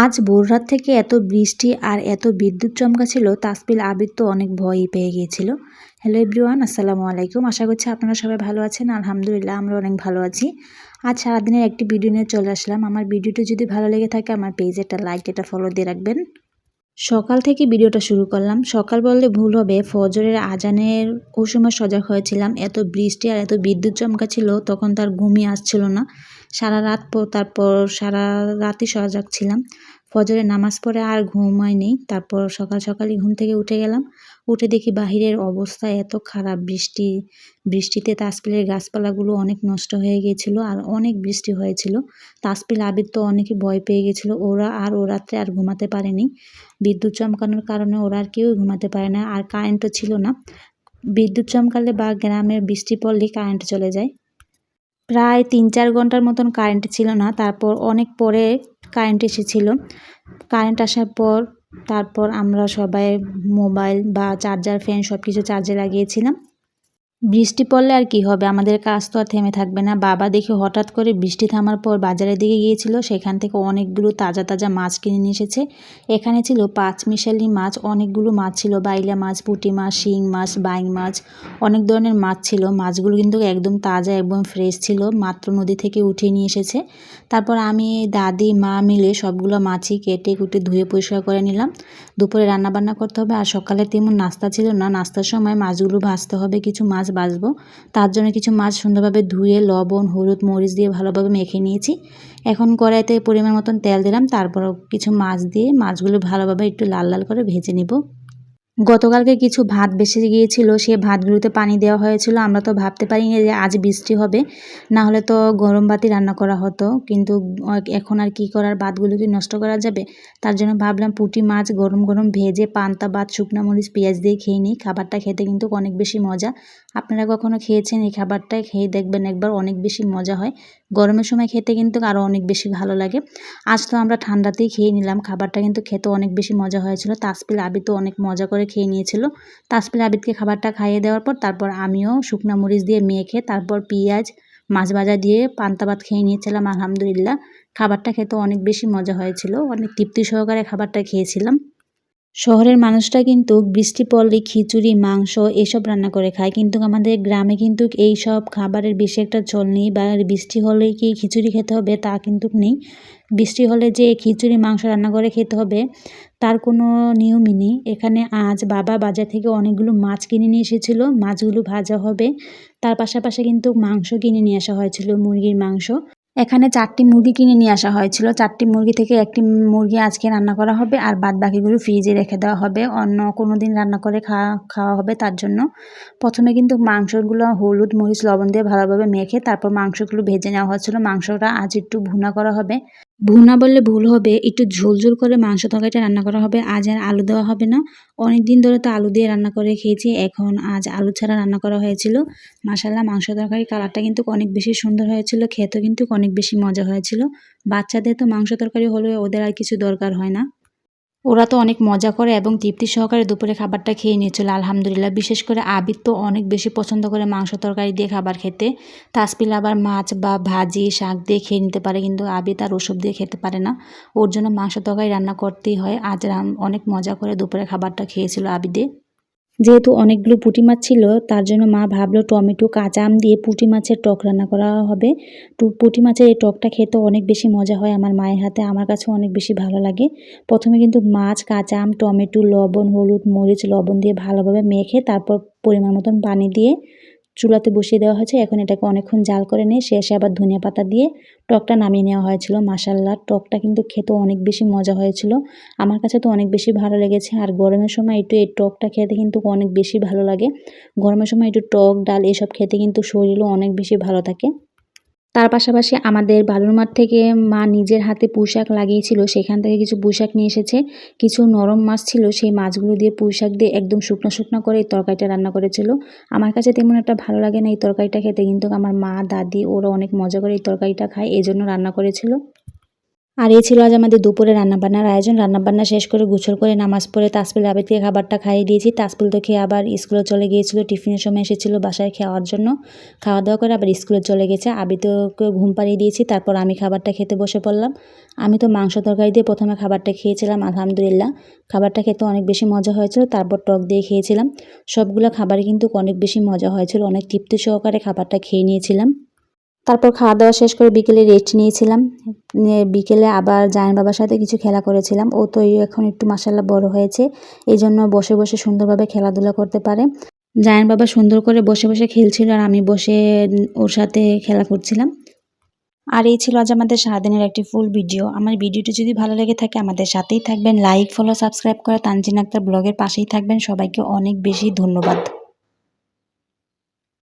আজ ভোররাত থেকে এত বৃষ্টি আর এত বিদ্যুৎ চমকা ছিল তাসপিল আবির তো অনেক ভয়ই পেয়ে গিয়েছিল। হ্যালো এভরিওয়ান আসসালামু আলাইকুম। আশা করছি আপনারা সবাই ভালো আছেন। আলহামদুলিল্লাহ, আমরা অনেক ভালো আছি। আজ সারাদিনের একটি ভিডিও নিয়ে চলে আসলাম। আমার ভিডিওটি যদি ভালো লেগে থাকে, আমার পেজে একটা লাইক এটা ফলো দিয়ে রাখবেন। সকাল থেকে ভিডিওটা শুরু করলাম। সকাল বললে ভুল হবে, ফজরের আজানের ও সময় সজাগ হয়েছিলাম। এত বৃষ্টি আর এত বিদ্যুৎ চমকা ছিল তখন তার ঘুমিয়ে আসছিল না। সারা রাত তারপর সারা রাতই সজাগ ছিলাম। ফজরের নামাজ পড়ে আর ঘুমায়নি তারপর সকাল সকালই ঘুম থেকে উঠে গেলাম। উঠে দেখি বাহিরের অবস্থা এত খারাপ। বৃষ্টি, বৃষ্টিতে তাসপিলের গাছপালাগুলো অনেক নষ্ট হয়ে গিয়েছিল আর অনেক বৃষ্টি হয়েছিল। তাসপিল আবির তো অনেকে ভয় পেয়ে গেছিল ওরা আর ও রাত্রে আর ঘুমাতে পারেনি। বিদ্যুৎ চমকানোর কারণে ওরা আর কেউ ঘুমাতে পারে না আর কারেন্টও ছিল না। বিদ্যুৎ চমকালে বা গ্রামের বৃষ্টি পড়লেই কারেন্ট চলে যায়। প্রায় তিন চার ঘণ্টার মতন কারেন্ট ছিল না। তারপর অনেক পরে কারেন্ট এসেছিল। কারেন্ট আসার পর, তারপর আমরা সবাই মোবাইল বা চার্জার ফ্যান সব কিছু চার্জে লাগিয়েছিলাম। বৃষ্টি পড়লে আর কি হবে? আমাদের কাজ তো আর থেমে থাকবে না। বাবা দেখে হঠাৎ করে বৃষ্টি থামার পর বাজারের দিকে গিয়েছিল। সেখান থেকে অনেকগুলো তাজা তাজা মাছ কিনে নিয়ে এসেছে। এখানে ছিল পাঁচ মিশালি মাছ, অনেকগুলো মাছ ছিল। বাইলা মাছ, পুঁটি মাছ, শিং মাছ, বাইং মাছ, অনেক ধরনের মাছ ছিল। মাছগুলো কিন্তু একদম তাজা, একদম ফ্রেশ ছিল। মাত্র নদী থেকে উঠিয়ে নিয়ে এসেছে। তারপর আমি, দাদি, মা মিলে সবগুলো মাছই কেটে কুটে ধুয়ে পরিষ্কার করে নিলাম। দুপুরে রান্না বান্না করতে হবে। আর সকালে তেমন নাস্তা ছিল না। নাস্তার সময় মাছগুলো ভাজতে হবে, কিছু মাছ বাছবো তার জন্য কিছু মাছ সুন্দরভাবে ধুয়ে লবণ, হলুদ, মরিচ দিয়ে ভালোভাবে মেখে নিয়েছি। এখন কড়াইতে পরিমাণ মতন তেল দিলাম তারপর কিছু মাছ দিয়ে মাছগুলো ভালোভাবে একটু লাল লাল করে ভেজে নিব। গতকালকে কিছু ভাত বেশি গিয়েছিল, সে ভাতগুলোতে পানি দেওয়া হয়েছিল। আমরা তো ভাবতে পারিনি যে আজ বৃষ্টি হবে, না হলে তো গরম ভাতই রান্না করা হতো। কিন্তু এখন আর কি করার, ভাতগুলো কি নষ্ট করা যাবে? তার জন্য ভাবলাম পুঁটি মাছ গরম গরম ভেজে পান্তা, ভাত, শুকনো মরিচ, পেঁয়াজ দিয়ে খেয়ে নিই। খাবারটা খেতে কিন্তু অনেক বেশি মজা। আপনারা কখনো খেয়েছেন এই খাবারটাই খেয়ে দেখবেন একবার, অনেক বেশি মজা হয়। গরমের সময় খেতে কিন্তু আরও অনেক বেশি ভালো লাগে। আজ তো আমরা ঠান্ডাতেই খেয়ে নিলাম। খাবারটা কিন্তু খেতে অনেক বেশি মজা হয়েছিল। তাসপিল আবি তো অনেক মজা করে খেয়ে নিয়েছিল। তাসপিল আবিদকে খাবারটা খাইয়ে দেওয়ার পর তারপর আমিও শুকনা মরিচ দিয়ে মেখে তারপর পেঁয়াজ, মাছ ভাজা দিয়ে পান্তা ভাত খেয়ে নিয়েছিলাম, আলহামদুলিল্লাহ। খাবারটা খেতে অনেক বেশি মজা হয়েছিল। অনেক তৃপ্তি সহকারে খাবারটা খেয়েছিলাম। শহরের মানুষরা কিন্তু বৃষ্টি পড়লে খিচুড়ি, মাংস এসব রান্না করে খায়। কিন্তু আমাদের গ্রামে কিন্তু এই সব খাবারের বেশি একটা চল নেই বা বৃষ্টি হলে কি খিচুড়ি খেতে হবে তা কিন্তু নেই। বৃষ্টি হলে যে খিচুড়ি, মাংস রান্না করে খেতে হবে তার কোনো নিয়মই নেই। এখানে আজ বাবা বাজার থেকে অনেকগুলো মাছ কিনে নিয়ে এসেছিল, মাছগুলো ভাজা হবে। তার পাশাপাশি কিন্তু মাংস কিনে নিয়ে আসা হয়েছিল, মুরগির মাংস। এখানে চারটি মুরগি কিনে নিয়ে আসা হয়েছিল। চারটি মুরগি থেকে একটি মুরগি আজকে রান্না করা হবে আর বাদ বাকিগুলো ফ্রিজে রেখে দেওয়া হবে। অন্য কোনো দিন রান্না করে খাওয়া খাওয়া হবে তার জন্য। প্রথমে কিন্তু মাংসগুলো হলুদ, মরিচ, লবণ দিয়ে ভালোভাবে মেখে তারপর মাংসগুলো ভেজে নেওয়া হয়েছিল। মাংসটা আজ একটু ভুনা করা হবে। ভুনা বললে ভুল হবে, একটু ঝোল ঝোল করে মাংস তরকারিটা রান্না করা হবে, আজ আর আলু দেওয়া হবে না। অনেক দিন ধরে তো আলু দিয়ে রান্না করে খেয়েছি, এখন আজ আলু ছাড়া রান্না করা হয়েছিল। মাসাল্লাহ মাংস তরকারির কালারটা কিন্তু অনেক বেশি সুন্দর হয়েছিল, খেতেও কিন্তু অনেক বেশি মজা হয়েছিল। বাচ্চাদের তো মাংস তরকারি হলে ওদের আর কিছু দরকার হয় না। ওরা তো অনেক মজা করে এবং তৃপ্তি সহকারে দুপুরে খাবারটা খেয়ে নিয়েছিল, আলহামদুলিল্লাহ। বিশেষ করে আবির তো অনেক বেশি পছন্দ করে মাংস তরকারি দিয়ে খাবার খেতে। তাসপিল আবার মাছ বা ভাজি, শাক দিয়ে খেয়ে নিতে পারে, কিন্তু আবির তার ওসব দিয়ে খেতে পারে না। ওর জন্য মাংস তরকারি রান্না করতেই হয়। আজ অনেক মজা করে দুপুরে খাবারটা খেয়েছিল আবিদে যেহেতু অনেকগুলো পুঁটি মাছ ছিল, তার জন্য মা ভাবলো টমেটো, কাঁচা আম দিয়ে পুঁটি মাছের টক রান্না করা হবে। পুঁটি মাছের এই টকটা খেতে অনেক বেশি মজা হয় আমার মায়ের হাতে, আমার কাছে অনেক বেশি ভালো লাগে। প্রথমে কিন্তু মাছ, কাঁচা আম, টমেটো, লবণ, হলুদ, মরিচ, লবণ দিয়ে ভালোভাবে মেখে তারপর পরিমাণ মতন পানি দিয়ে চুলাতে বসিয়ে দেওয়া হয়েছে। এখন এটাকে অনেকক্ষণ জাল করে নিয়ে শেষে আবার ধনিয়া পাতা দিয়ে টকটা নামিয়ে নেওয়া হয়েছিল। মাসাল্লার টকটা কিন্তু খেতে অনেক বেশি মজা হয়েছিল। আমার কাছে তো অনেক বেশি ভালো লেগেছে। আর গরমের সময় একটু এই টকটা খেতে কিন্তু অনেক বেশি ভালো লাগে। গরমের সময় একটু টক, ডাল এসব খেতে কিন্তু শরীরও অনেক বেশি ভালো থাকে। তার পাশাপাশি আমাদের বালুরমাঠ থেকে মা নিজের হাতে পোশাক লাগিয়েছিল, সেখান থেকে কিছু পুঁইশাক নিয়ে এসেছে। কিছু নরম মাছ ছিল, সেই মাছগুলো দিয়ে পুঁইশাক দিয়ে একদম শুকনো শুকনো করে এই তরকারিটা রান্না করেছিল। আমার কাছে তেমন একটা ভালো লাগে না এই তরকারিটা খেতে, কিন্তু আমার মা, দাদি, ওরা অনেক মজা করে এই তরকারিটা খায় এই জন্য রান্না করেছিল। আর এই ছিল আজ আমাদের দুপুরে রান্নাবান্নার আয়োজন। রান্নাবান্না শেষ করে গুছল করে নামাজ পড়ে তাসপিল আবেদকে খাবারটা খাইয়ে দিয়েছি। তাসপিল তো খেয়ে আবার স্কুলে চলে গিয়েছিল, টিফিনের সময় এসেছিল বাসায় খাওয়ার জন্য। খাওয়া দাওয়া করে আবার স্কুলে চলে গেছে। আবিতকে ঘুম পাড়িয়ে দিয়েছি, তারপর আমি খাবারটা খেতে বসে পড়লাম। আমি তো মাংস তরকারি দিয়ে প্রথমে খাবারটা খেয়েছিলাম, আলহামদুলিল্লাহ। খাবারটা খেতে অনেক বেশি মজা হয়েছিল, তারপর টক দিয়ে খেয়েছিলাম। সবগুলো খাবারই কিন্তু অনেক বেশি মজা হয়েছিল, অনেক তৃপ্তি সহকারে খাবারটা খেয়ে নিয়েছিলাম। তারপর খাওয়া দাওয়া শেষ করে বিকেলে রেস্ট নিয়েছিলাম। নিয়ে বিকেলে আবার জায়ন বাবার সাথে কিছু খেলা করেছিলাম। ও তো এখন একটু মাসাল্লাহ বড় হয়েছে এই জন্য বসে বসে সুন্দরভাবে খেলাধুলা করতে পারে। জায়ন বাবা সুন্দর করে বসে বসে খেলছিল আর আমি বসে ওর সাথে খেলা করছিলাম। আর এই ছিল আজ আমাদের সারাদিনের একটি ফুল ভিডিও আমার ভিডিওটি যদি ভালো লেগে থাকে আমাদের সাথেই থাকবেন। লাইক ফলো সাবস্ক্রাইব করে তানজিন আক্তার ব্লগের পাশেই থাকবেন। সবাইকে অনেক বেশি ধন্যবাদ।